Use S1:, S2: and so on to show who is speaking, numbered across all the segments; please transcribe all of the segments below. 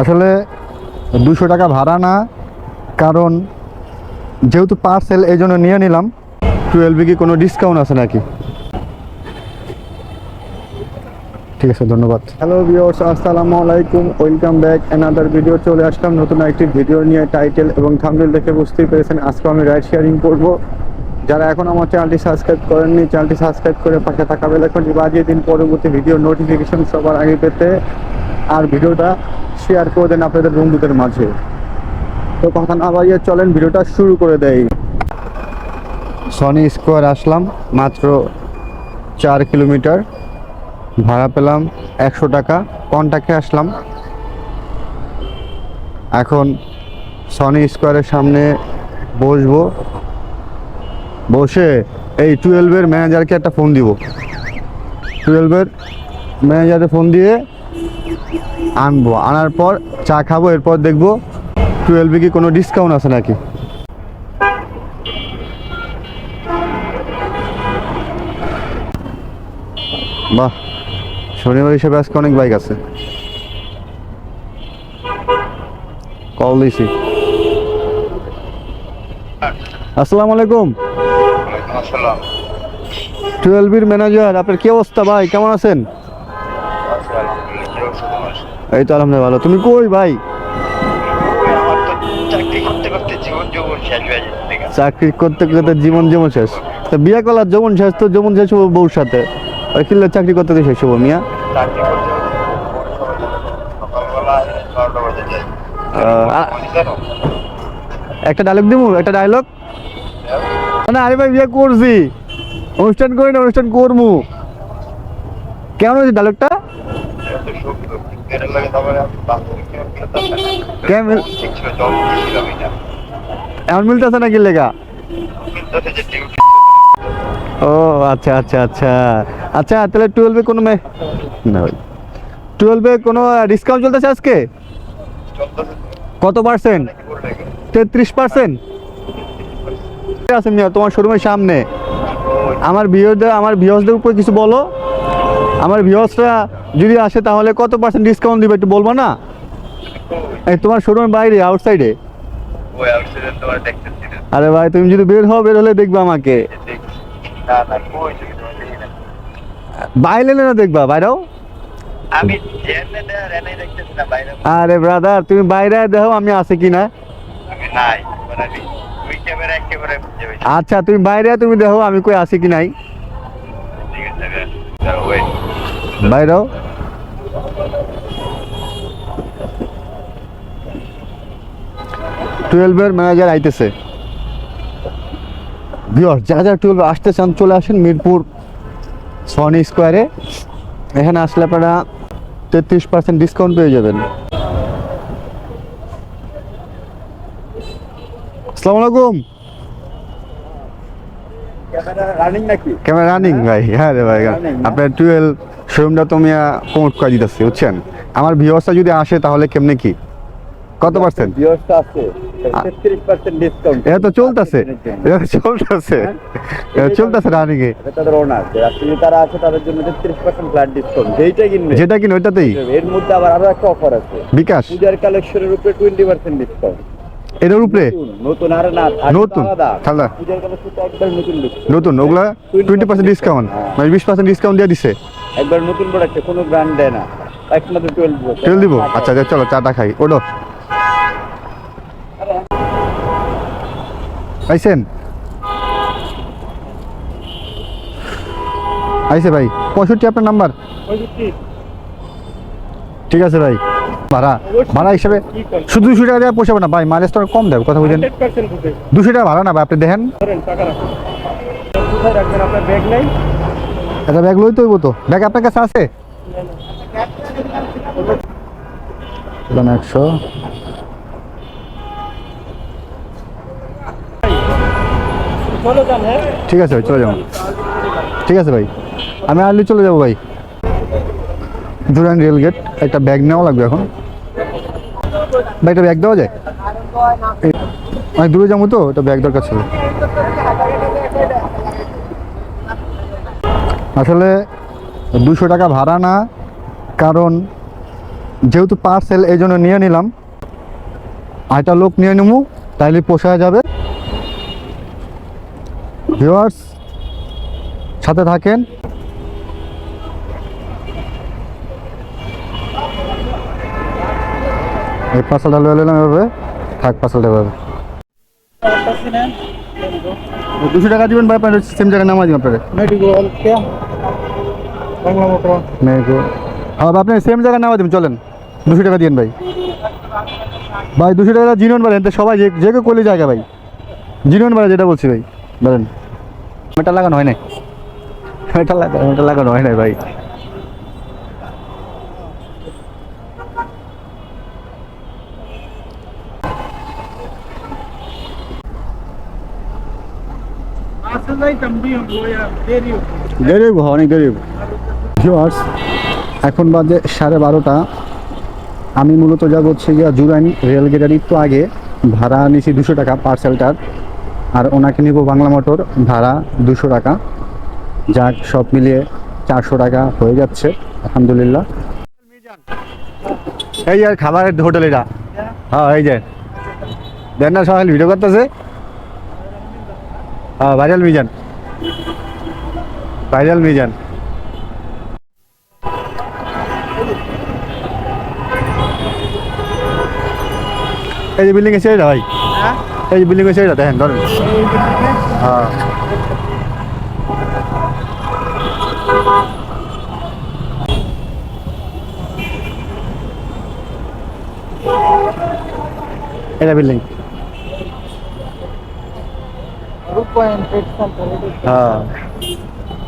S1: আসলে দুশো টাকা ভাড়া না, কারণ যেহেতু পার্সেল এই জন্য নিয়ে নিলাম টুয়েলভে কি কোনো ডিসকাউন্ট আছে নাকি? ঠিক আছে, ধন্যবাদ। হ্যালো ভিউয়ার্স আসসালামু আলাইকুম ওয়েলকাম ব্যাক অ্যানাদার ভিডিও চলে আসলাম, নতুন একটি ভিডিও নিয়ে টাইটেল এবং থাম্বনেল দেখে বুঝতেই পেরেছেন, আজকে আমি রাইড শেয়ারিং করব। যারা এখন আমার চ্যানেলটি সাবস্ক্রাইব করেননি চ্যানেলটি সাবস্ক্রাইব করে পাশে থাকা বেলাইকনটি বাজিয়ে দিন, পরবর্তী ভিডিও নোটিফিকেশন সবার আগে পেতে। আর ভিডিওটা শেয়ার করে দেন আপনাদের বন্ধুদের মাঝে। তো কথা না চলেন, ভিডিওটা শুরু করে দেয় সনি স্কোয়ার আসলাম, মাত্র চার কিলোমিটার। ভাড়া পেলাম একশো টাকা কন্টাক্টে আসলাম। এখন সনি স্কোয়ারের সামনে বসবো। বসে এই টুয়েলভের ম্যানেজারকে একটা ফোন দিব। টুয়েলভের ম্যানেজারে ফোন দিয়ে আনব। আনার পর চা খাব এরপর দেখব টুয়েলভে কি কোনো ডিসকাউন্ট আছে নাকি? বাহ শনিবার হিসেবে আজকে অনেক বাইক আছে। কল দিছি। আসসালামু আলাইকুম। টুয়েলভির ম্যানেজার আপনার কি অবস্থা ভাই? কেমন আছেন
S2: আছি আলহামদুলিল্লাহ কি অবস্থা তোমার?
S1: এই তো আলহামদুলিল্লাহ ভালো। তুমি কই ভাই?
S2: চাকরি করতে করতে জীবন যৌবন
S1: যেমন শেষ। তো বিয়ে করলার যেমন শেষ তো যেমন শেষ হব বউর সাথে। কিনলে চাকরি করতে শেষ হব মিয়া। একটা ডায়লগ দিব একটা ডায়লগ না, আরে ভাই, বিয়ে করছি। অনুষ্ঠান করি না, অনুষ্ঠান করব কেমন হয়েছে ডায়লগটা
S2: তো বিজ্ঞানের লাগে তারপরে আমি বাস্তবে কেউ খেলতাম না।
S1: কেমন
S2: ঠিক ছিল, জব করছিলামই না।
S1: এমন মিলতেছে নাকি লেগা ও আচ্ছা আচ্ছা আচ্ছা। আচ্ছা তাহলে টুয়েলভে কোনো মে না টুয়েলভে কোনো ডিসকাউন্ট চলতেছে আজকে? কত পার্সেন্ট? তেত্রিশ পার্সেন্ট আছে মিয়া তোমার শোরুমের সামনে। আমার ভিওদের আমার ভিওসদের উপর কিছু বলো। আমার ভিওসরা যদি আসে তাহলে কত পার্সেন্ট ডিসকাউন্ট দিবে একটু বলব না? এই তোমার শোরুমের বাইরে আউটসাইডে আরে ভাই তুমি যদি বের হও বের হলে দেখবে আমাকে। বাইরে না দেখবা বাইরেও? আরে ব্রাদার তুমি বাইরে দেখো আমি আছি কি না
S2: আমি নাই মানে
S1: আচ্ছা তুমি বাইরে তুমি দেখো আমি কই আছি কি নাই।
S2: ঠিক আছে ওয়েট
S1: বাইরেও টুয়েলভের ম্যানেজার আইতেছে। বিয়র যারা যারা টুয়েলভ আসতে চান, চলে আসেন মিরপুর সনি স্কোয়ারে এখানে আসলে আপনারা তেত্রিশ পার্সেন্ট ডিসকাউন্ট পেয়ে যাবেন। আসসালামু আলাইকুম।
S2: ক্যামেরা রানিং
S1: রানিং ভাই। হ্যাঁ রে ভাই। আপনার টুয়েলভ শোরুমটা প্রমোট করে দিতেছি বুঝছেন? আমার ভিউয়ার্সটা যদি আসে তাহলে কেমনে কি? কত পার্সেন্ট
S2: ভিউয়ার্সটা আছে। 33% ডিসকাউন্ট
S1: এটা তো চলতেছে। এটা তো চলতেছে। চলতেছে রানিং এ
S2: তাদের ওনার যারা তারা আছে তাদের জন্য 33% ফ্ল্যাট ডিসকাউন্ট যেইটা কিনবে।
S1: যেটা কিনে ওইটাতেই।
S2: এর মধ্যে আবার আরও একটা অফার আছে।
S1: বিকাশ।
S2: পূজার কালেকশনের উপরে 20% ডিসকাউন্ট
S1: এটার উপরে?
S2: নতুন আর না
S1: নতুন,
S2: আলাদা। নতুন
S1: ওগুলা টোয়েন্টি পার্সেন্ট ডিসকাউন্ট মানে বিশ পার্সেন্ট ডিসকাউন্ট দিয়ে দিছে।
S2: একবার নতুন প্রোডাক্টে কোনো ব্র্যান্ড দেয় না। একমাত্র 12
S1: তেল দিব? আচ্ছা আচ্ছা, চলো চাটা খাই। ওটো আইসেন? আইসে ভাই পঁয়ষট্টি আপনার নাম্বার? ঠিক আছে ভাই। ভাড়া ভাড়া হিসাবে শুধু দুশো টাকা দেওয়া পোষাবে না, ভাই মাইলেজ তো কম দেবে, কথা বুঝেন। দুশো টাকা ভাড়া না, ভাই, আপনি দেখেন।
S2: কোথায় ব্যাগ
S1: লই তো তো? ব্যাগ আপনার কাছে আছে? একশো। ঠিক আছে ভাই, চলে যাব। ঠিক আছে ভাই, আমি আর্লি চলে যাব ভাই। দুরান রেল গেট একটা ব্যাগ নেওয়া লাগবে এখন। ভাই, একটা ব্যাগ দেওয়া যায়? অনেক দূরে যাব তো, একটা ব্যাগ দরকার ছিল। আসলে দুশো টাকা ভাড়া না, কারণ যেহেতু পার্সেল এই জন্য নিয়ে নিলাম, আরেকটা লোক নিয়ে নেব তাইলে পোষায় যাবে। ভিউয়ার্স সাথে থাকেন। এই পাঁচশালটা লয়ে নিলাম এভাবে থাক পাঁচশালটা এভাবে। দুশো টাকা দিবেন ভাই আপনার সেম জায়গায় নামা দিবেন আপনাকে আর আপনি সেম জায়গায় নামা দিবেন চলেন। দুশো টাকা দিন ভাই। ভাই দুশো টাকা জিনন বলেন সবাই যে যে কেউ করলে জায়গা ভাই। জিনন বলে যেটা বলছি ভাই। বলেন মেটা লাগানো হয় না মেটা লাগানো মেটা লাগানো হয় না ভাই। দেরি হইব, অনেক দেরি। ভিউয়ার্স এখন বাজে সাড়ে বারোটা। আমি মূলত যাব হচ্ছে গিয়া জুরাইন রেলগেটের একটু আগে। ভাড়া নিছি দুশো টাকা পার্সেলটার। আর ওনাকে নিব বাংলা মোটর ভাড়া দুশো টাকা। যাক সব মিলিয়ে চারশো টাকা হয়ে যাচ্ছে আলহামদুলিল্লাহ। এই যে খাবারের হোটেল এটা। হ্যাঁ এই যে। দেন না সবাই ভিডিও করতেছে? ভাইরাল মিজান। ভাইরাল মিজান। এই যে বিল্ডিং এসে এটা ভাই এই যে বিল্ডিং এসে এটা দেখেন ধরেন। হ্যাঁ। এটা বিল্ডিং। হ্যাঁ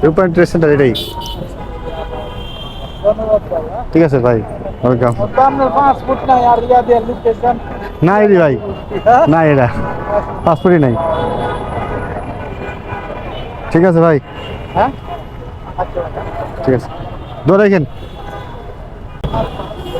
S1: ভিউ পয়েন্ট ট্রেড সেন্টার এটাই ঠিক আছে ভাই ওয়েলকাম না এরি ভাই না এটা পাসপোর্টই নাই ঠিক আছে ভাই
S3: হ্যাঁ
S1: ঠিক আছে দৌড় দেখেন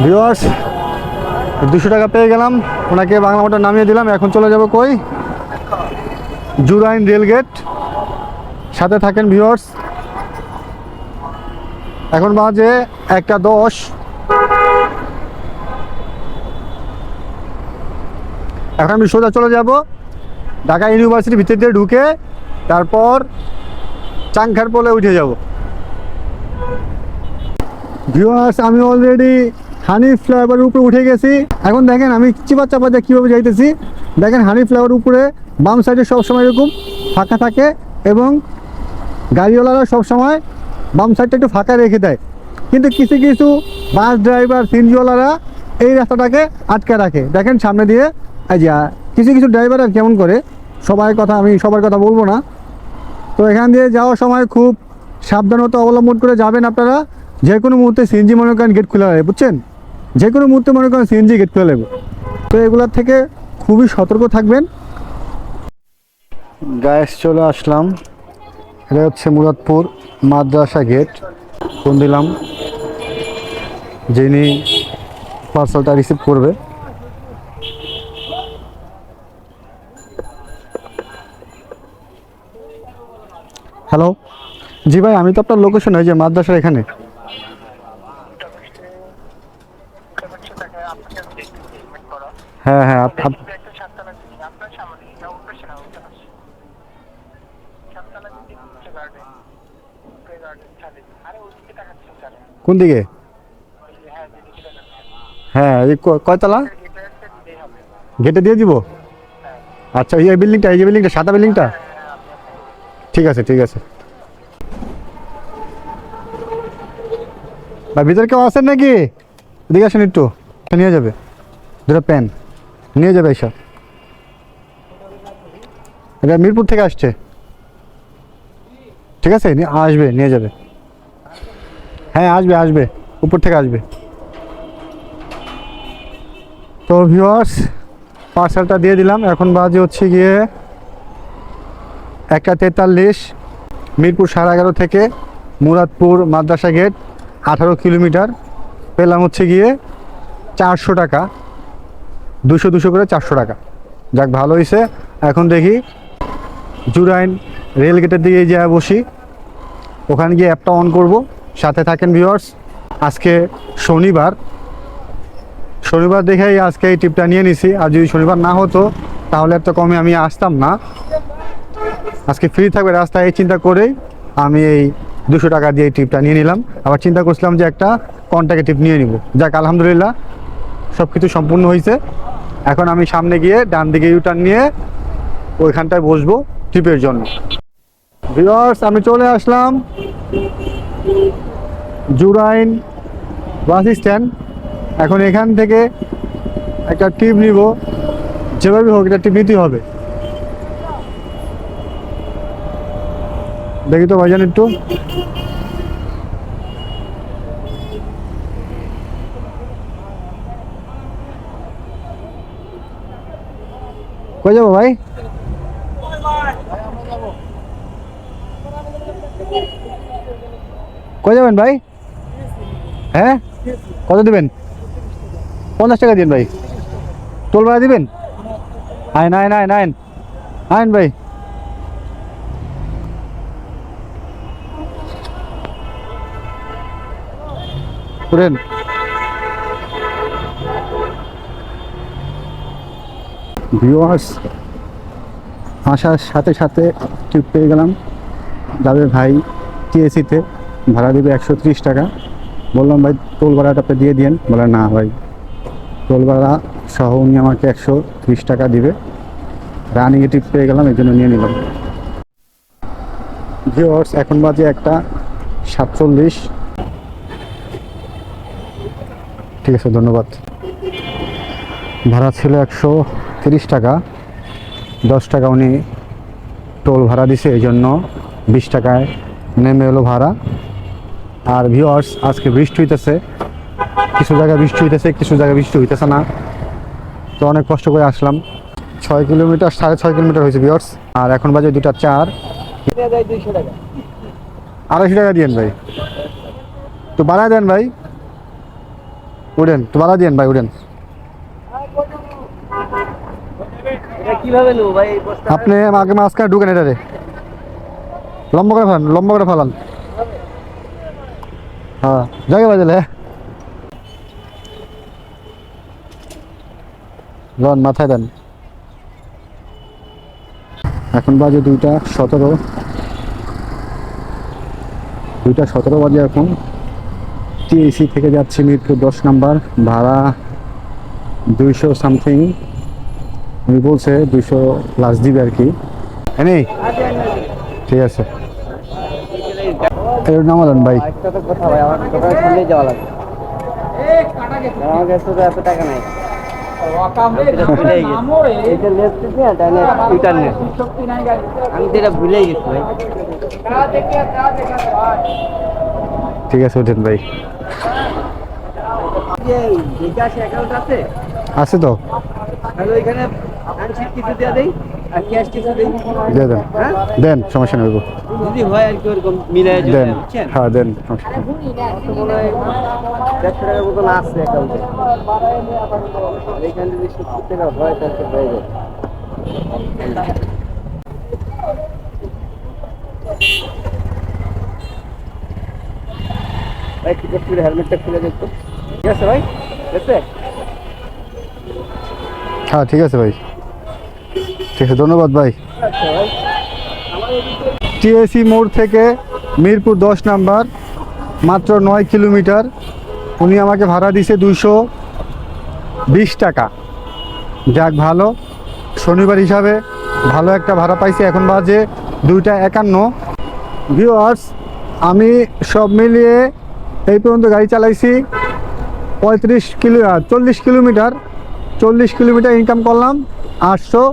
S1: ভিওয়ার্স দুশো টাকা পেয়ে গেলাম ওনাকে বাংলা মোটর নামিয়ে দিলাম এখন চলে যাব কই জুরাইন রেলগেট। সাথে থাকেন ভিউয়ার্স, এখন বাজে একটা দশ। এখন আমি সোজা চলে যাব ঢাকা ইউনিভার্সিটির ভিতর দিয়ে ঢুকে, তারপর চাংখার পোলে উঠে যাব। ভিউয়ার্স, আমি অলরেডি হানি ফ্লাইওভার উপরে উঠে গেছি। এখন দেখেন আমি চিপা চাপা দিয়ে কীভাবে যাইতেছি। দেখেন হানি ফ্লাইওভার উপরে বাম সাইডে সবসময় এরকম ফাঁকা থাকে এবং গাড়িওয়ালারা সবসময় বাম সাইডটা একটু ফাঁকা রেখে দেয়। কিন্তু কিছু কিছু বাস ড্রাইভার সিনজিওয়ালারা এই রাস্তাটাকে আটকে রাখে। দেখেন সামনে দিয়ে, এই যে, কিছু কিছু ড্রাইভাররা কেমন করে সবার কথা, আমি সবার কথা বলব না। তো এখান দিয়ে যাওয়ার সময় খুব সাবধানতা অবলম্বন করে যাবেন আপনারা। যে কোনো মুহূর্তে সিএনজি মনে করেন গেট খুলে লাগবে বুঝছেন? যে কোনো মুহূর্তে মনে করেন সিএনজি গেট খুলে লাগবে তো এগুলোর থেকে খুবই সতর্ক থাকবেন। গ্যাস চলে আসলাম। এটা হচ্ছে মুরাদপুর মাদ্রাসা গেট। ফোন দিলাম, যিনি পার্সেলটা রিসিভ করবে। হ্যালো জি ভাই, আমি তো আপনার লোকেশন ওই যে মাদ্রাসার এখানে। হ্যাঁ হ্যাঁ কোন দিকে হ্যাঁ এই ক- কয়তলা? গেটে দিয়ে দিব? আচ্ছা এই বিল্ডিংটা এই যে বিল্ডিংটা সাদা বিল্ডিংটা ঠিক আছে ঠিক আছে। ভাই, ভিতরে কেউ আছেন নাকি? এদিকে আসেন একটু, নিয়ে যাবে। দুটো প্যান নিয়ে যাবে এইসব। এটা মিরপুর থেকে আসছে। ঠিক আছে আসবে, নিয়ে যাবে। হ্যাঁ আসবে আসবে। উপর থেকে আসবে। তো ভিউয়ার্স পার্সেলটা দিয়ে দিলাম। এখন বাজে হচ্ছে গিয়ে একটা তেতাল্লিশ, মিরপুর সাড়ে এগারো থেকে মুরাদপুর মাদ্রাসা গেট, আঠারো কিলোমিটার। পেলাম হচ্ছে গিয়ে চারশো টাকা। দুশো দুশো করে চারশো টাকা। যাক, ভালো হয়েছে এখন দেখি জুরাইন রেল গেটের দিকে যা বসি। ওখানে গিয়ে অ্যাপটা অন করব। সাথে থাকেন ভিউয়ার্স আজকে শনিবার। শনিবার দেখেই আজকে এই টিপটা নিয়ে নিছি। আর যদি শনিবার না হতো, তাহলে এত কমে আমি আসতাম না। আজকে ফ্রি থাকবে রাস্তায়, এই চিন্তা করেই আমি এই দুশো টাকা দিয়ে এই টিপটা নিয়ে নিলাম। আবার চিন্তা করছিলাম যে একটা কন্ট্যাক্টে টিপ নিয়ে নিব। যাক, আলহামদুলিল্লাহ সব কিছু সম্পূর্ণ হয়েছে। এখন আমি সামনে গিয়ে ডান দিকে ইউটার্ন নিয়ে ওইখানটায় বসবো টিপের জন্য। ভিউয়ার্স আমি চলে আসলাম। Jurain bus stand. এখন এখান থেকে একটা টিপ নিব। যেভাবে হোক একটা টিপ নিতেই হবে। দেখি তো ভাইজান একটু। কই যাব ভাই? কই যাবেন ভাই? হ্যাঁ? কত দিবেন? পঞ্চাশ টাকা দিন ভাই। টোল ভাড়া দিবেন? আইন আইন আইন আইন। আইন ভাই। আসার সাথে সাথে ট্রিপ পেয়ে গেলাম। যাবে ভাই টিএসিতে ভাড়া দেবে একশো টাকা। বললাম, ভাই টোল ভাড়াটা দিয়ে দিন বলে, না ভাই। টোল ভাড়া সহ উনি আমাকে একশো ত্রিশ টাকা দিবে। রানিংয়ে টিপ পেয়ে গেলাম এই জন্য নিয়ে নিলাম। ভিউয়ার্স, এখন বাজে একটা সাতচল্লিশ। ঠিক আছে, ধন্যবাদ। ভাড়া ছিল একশো তিরিশ টাকা। দশ টাকা উনি টোল ভাড়া দিছে এই জন্য বিশ টাকায় নেমে এলো ভাড়া। আর ভিউয়ার্স আজকে বৃষ্টি হইতেছে। কিছু জায়গায় বৃষ্টি হইতেছে, কিছু জায়গায় বৃষ্টি হইতেছে না। তো অনেক কষ্ট করে আসলাম। ছয় কিলোমিটার, সাড়ে ছয় কিলোমিটার হয়েছে ভিউয়ার্স আর এখন বাজে দুটা চার। আড়াইশো টাকা দিয়েন ভাই। তো বাড়ায় দেন ভাই। উঠেন, তো বাড়া দিয়েন ভাই, উঠেন। আপনি আগে মাঝখানে ঢুকেন এটারে। লম্বা করে ফেলান, লম্বা করে ফেলান। হ্যাঁ জায়গা বাজলে। লন মাথায় দেন। এখন বাজে দুইটা সতেরো। দুইটা সতেরো বাজে এখন। টিএসি থেকে যাচ্ছি মিরপুর দশ নাম্বার ভাড়া দুইশো সামথিং। উনি বলছে দুইশো প্লাস দিবে আর কি। হ্যাঁ ঠিক আছে। এর নাম ভাই।
S3: একটা তো কথা ভাই। আমার যাওয়া লাগবে আমার কাছে তো এত টাকা নাই। আমি গেছি ভাই
S1: ঠিক আছে? ওঠেন ভাই
S3: আছে
S1: তো?
S3: ওইখানে হ্যান্ডশিট কিছু দিয়ে দেই? আর ক্যাশ কিছু দেই?
S1: দিয়ে দেন।
S3: হ্যাঁ?
S1: দেন সমস্যা নেই
S3: যদি হয় আর কি ওরকম মিলাই
S1: দেন। হ্যাঁ দেন সমস্যা নেই।
S3: তো মনে হয় দেড়শো টাকার মতন আছে অ্যাকাউন্টে এখানে যদি সত্তর টাকা হয় তাহলে হয়ে যাবে ভাই টিকিট খুলে হেলমেটটা খুলে দেখতো। ঠিক আছে ভাই? দেখতে
S1: হ্যাঁ ঠিক আছে ভাই। ঠিক আছে ধন্যবাদ
S3: ভাই।
S1: টিএসি মোড় থেকে মিরপুর দশ নাম্বার, মাত্র নয় কিলোমিটার। উনি আমাকে ভাড়া দিছে দুইশো বিশ টাকা। যাক ভালো, শনিবার হিসাবে ভালো একটা ভাড়া পাইছি। এখন বাজে দুইটা একান্ন। ভিউয়ার্স আমি সব মিলিয়ে এই পর্যন্ত গাড়ি চালাইছি পঁয়ত্রিশ কিলো, চল্লিশ কিলোমিটার। চল্লিশ কিলোমিটার ইনকাম করলাম, আটশো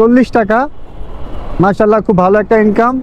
S1: চল্লিশ টাকা। মার্শাল্লাহ খুব ভালো একটা ইনকাম